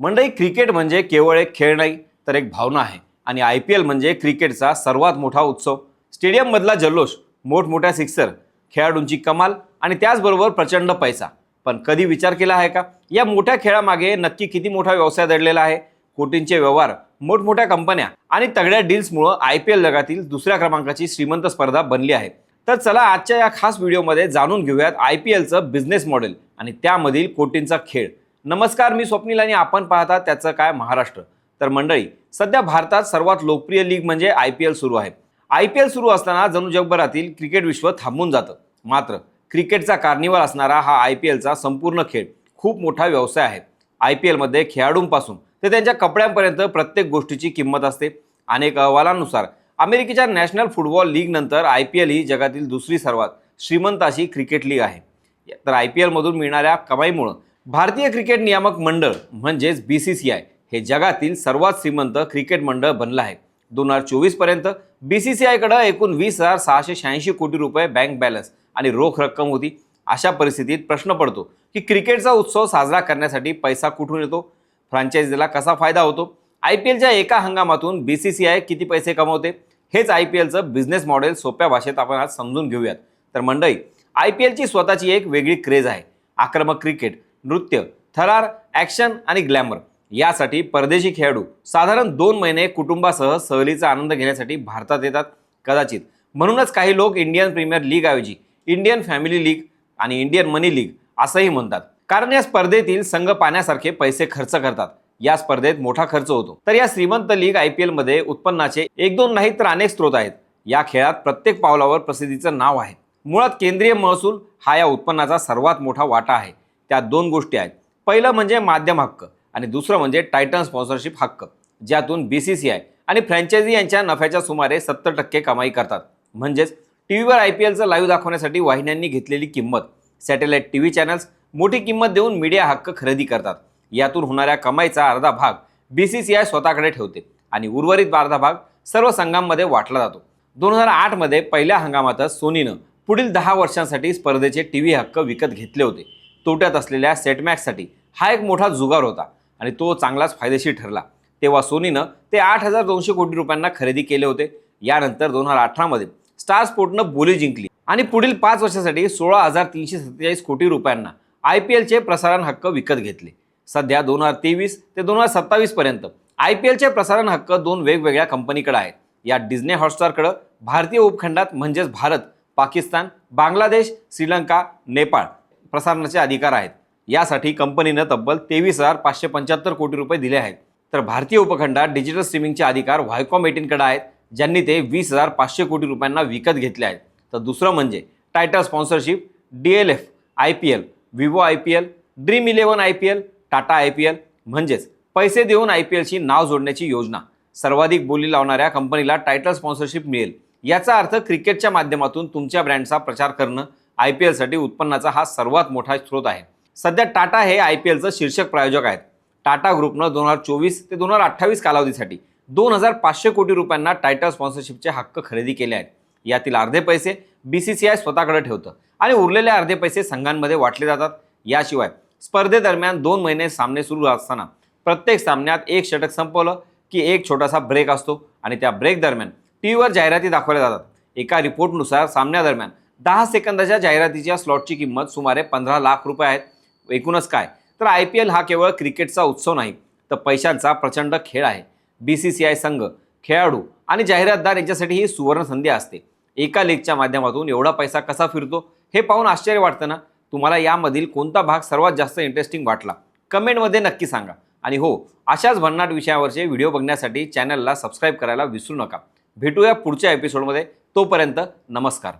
मंडळी क्रिकेट म्हणजे केवळ एक खेळ नाही तर एक भावना आहे. आणि आय पी एल म्हणजे क्रिकेटचा सर्वात मोठा उत्सव. स्टेडियममधला जल्लोष मोठमोठ्या सिक्सर खेळाडूंची कमाल आणि त्याचबरोबर प्रचंड पैसा. पण कधी विचार केला आहे का? या मोठ्या खेळामागे नक्की किती मोठा व्यवसाय दडलेला आहे? कोटींचे व्यवहार मोठमोठ्या कंपन्या आणि तगड्या डील्समुळं आय पी एल जगातील दुसऱ्या क्रमांकाची श्रीमंत स्पर्धा बनली आहे. तर चला आजच्या या खास व्हिडिओमध्ये जाणून घेऊयात आय पी एलचं बिझनेस मॉडेल आणि त्यामधील कोटींचा खेळ. नमस्कार मी स्वप्नील आणि आपण पाहता त्याचं काय महाराष्ट्र. तर मंडळी सध्या भारतात सर्वात लोकप्रिय लीग म्हणजे आय पी एल सुरू आहे. आय पी एल सुरू असताना जणू जगभरातील क्रिकेट विश्व थांबून जातं. मात्र क्रिकेटचा कार्निवल असणारा हा आय पी एलचा संपूर्ण खेळ खूप मोठा व्यवसाय आहे. आय पी एलमध्ये खेळाडूंपासून ते त्यांच्या कपड्यांपर्यंत प्रत्येक गोष्टीची किंमत असते. अनेक अहवालांनुसार अमेरिकेच्या नॅशनल फुटबॉल लीग नंतर आय पी एल ही जगातील दुसरी सर्वात श्रीमंत अशी क्रिकेट लीग आहे. तर आय पी एलमधून मिळणाऱ्या कमाईमुळं भारतीय क्रिकेट नियामक मंडळ म्हणजेच बी सी सी आय हे जगातील सर्वात श्रीमंत क्रिकेट मंडळ बनलं आहे. दोन हजार चोवीसपर्यंत बी सी सी आयकडं एकूण वीस हजार सहाशे शहाऐंशी कोटी रुपये बँक बॅलन्स आणि रोख रक्कम होती. अशा परिस्थितीत प्रश्न पडतो की क्रिकेटचा उत्सव साजरा करण्यासाठी पैसा कुठून येतो? फ्रँचायझीला कसा फायदा होतो? आय पी एलच्या एका हंगामातून बी सी सी आय किती पैसे कमवते? हेच आय पी एलचं बिझनेस मॉडेल सोप्या भाषेत आपण आज समजून घेऊयात. तर मंडळी आय पी एलची स्वतःची एक वेगळी क्रेज आहे. आक्रमक क्रिकेट नृत्य थरार ॲक्शन आणि ग्लॅमर यासाठी परदेशी खेळाडू साधारण दोन महिने कुटुंबासह सहलीचा आनंद घेण्यासाठी भारतात येतात कदाचित. म्हणूनच काही लोक इंडियन प्रीमियर लीग ऐवजी इंडियन फॅमिली लीग आणि इंडियन मनी लीग असंही म्हणतात. कारण या स्पर्धेतील संघ पाण्यासारखे पैसे खर्च करतात. या स्पर्धेत मोठा खर्च होतो. तर या श्रीमंत लीग आय पी एलमध्ये उत्पन्नाचे एक दोन नाही तर अनेक स्रोत आहेत. या खेळात प्रत्येक पावलावर प्रसिद्धीचं नाव आहे. मुळात केंद्रीय महसूल हा या उत्पन्नाचा सर्वात मोठा वाटा आहे. त्यात दोन गोष्टी आहेत. पहिलं म्हणजे माध्यम हक्क आणि दुसरं म्हणजे टायटन स्पॉन्सरशिप हक्क ज्यातून बी सी सी आय आणि फ्रँचायझी यांच्या नफ्याच्या सुमारे सत्तर टक्के कमाई करतात. म्हणजेच टी व्हीवर आय पी एलचं लाईव्ह दाखवण्यासाठी वाहिन्यांनी घेतलेली किंमत सॅटेलाईट टी व्ही चॅनल्स मोठी किंमत देऊन मीडिया हक्क खरेदी करतात. यातून होणाऱ्या कमाईचा अर्धा भाग बी सी सी आय स्वतःकडे ठेवते आणि उर्वरित अर्धा भाग सर्व संघांमध्ये वाटला जातो. दोन हजार आठमध्ये पहिल्या हंगामातच सोनीनं पुढील दहा वर्षांसाठी स्पर्धेचे टी व्ही हक्क विकत घेतले होते. तोट्यात असलेल्या सेटमॅक्ससाठी हा एक मोठा जुगार होता आणि तो चांगलाच फायदेशीर ठरला. तेव्हा सोनीनं ते आठ हजार दोनशे कोटी रुपयांना खरेदी केले होते. यानंतर दोन हजार अठरामध्ये स्टार स्पोर्टनं बोली जिंकली आणि पुढील पाच वर्षासाठी सोळा हजार तीनशे सत्तेचाळीस कोटी रुपयांना आय पी एलचे प्रसारण हक्क विकत घेतले. सध्या दोन हजार तेवीस ते दोन हजार सत्तावीसपर्यंत आय पी एलचे प्रसारण हक्क दोन वेगवेगळ्या कंपनीकडे आहेत. या डिझने हॉटस्टारकडं भारतीय उपखंडात म्हणजेच भारत पाकिस्तान बांगलादेश श्रीलंका नेपाळ प्रसारणाचे अधिकार आहेत. यासाठी कंपनीनं तब्बल तेवीस हजार पाचशे पंच्याहत्तर कोटी रुपये दिले आहेत. तर भारतीय उपखंडात डिजिटल स्ट्रीमिंगचे अधिकार व्हायकॉम एटीनकडे आहेत. ज्यांनी ते वीस हजार पाचशे कोटी रुपयांना विकत घेतले आहेत. तर दुसरं म्हणजे title sponsorship D L F I P L Vivo I P L dream eleven I P L Tata I P L म्हणजेच पैसे देऊन आय पी एलशी नाव जोडण्याची योजना. सर्वाधिक बोली लावणाऱ्या कंपनीला टायटल स्पॉन्सरशिप मिळेल. याचा अर्थ क्रिकेटच्या माध्यमातून तुमच्या ब्रँडचा प्रचार करणं आय पी एलसाठी उत्पन्नाचा हा सर्वात मोठा स्रोत आहे. सध्या टाटा हे आय पी एलचं शीर्षक प्रायोजक आहेत. टाटा ग्रुपनं दोन हजार चोवीस ते दोन हजार अठ्ठावीस कालावधीसाठी दोन हजार पाचशे कोटी रुपयांना टायटल स्पॉन्सरशिपचे हक्क खरेदी केले आहेत. यातील अर्धे पैसे बी सी सी आय स्वतःकडे ठेवतं आणि उरलेले अर्धे पैसे संघांमध्ये वाटले जातात. याशिवाय स्पर्धेदरम्यान दोन महिने सामने सुरू असताना प्रत्येक सामन्यात एक षटक संपवलं की एक छोटासा ब्रेक असतो आणि त्या ब्रेक दरम्यान टी व्हीवर जाहिराती दाखवल्या जातात. एका रिपोर्टनुसार सामन्यादरम्यान दहा सेकंदाच्या जाहिरातीच्या स्लॉटची किंमत सुमारे पंधरा लाख रुपये आहेत. एकूणच काय? तर आय पी एल हा केवळ क्रिकेटचा उत्सव नाही तर पैशांचा प्रचंड खेळ आहे. बी सी सी आय संघ खेळाडू आणि जाहिरातदार यांच्यासाठी ही सुवर्ण संधी असते. एका लीगच्या माध्यमातून एवढा पैसा कसा फिरतो हे पाहून आश्चर्य वाटतं ना? तुम्हाला यामधील कोणता भाग सर्वात जास्त इंटरेस्टिंग वाटला? कमेंटमध्ये नक्की सांगा. आणि हो अशाच भन्नाट विषयावरचे व्हिडिओ बघण्यासाठी चॅनलला सबस्क्राईब करायला विसरू नका. भेटूया पुढच्या एपिसोडमध्ये तोपर्यंत नमस्कार.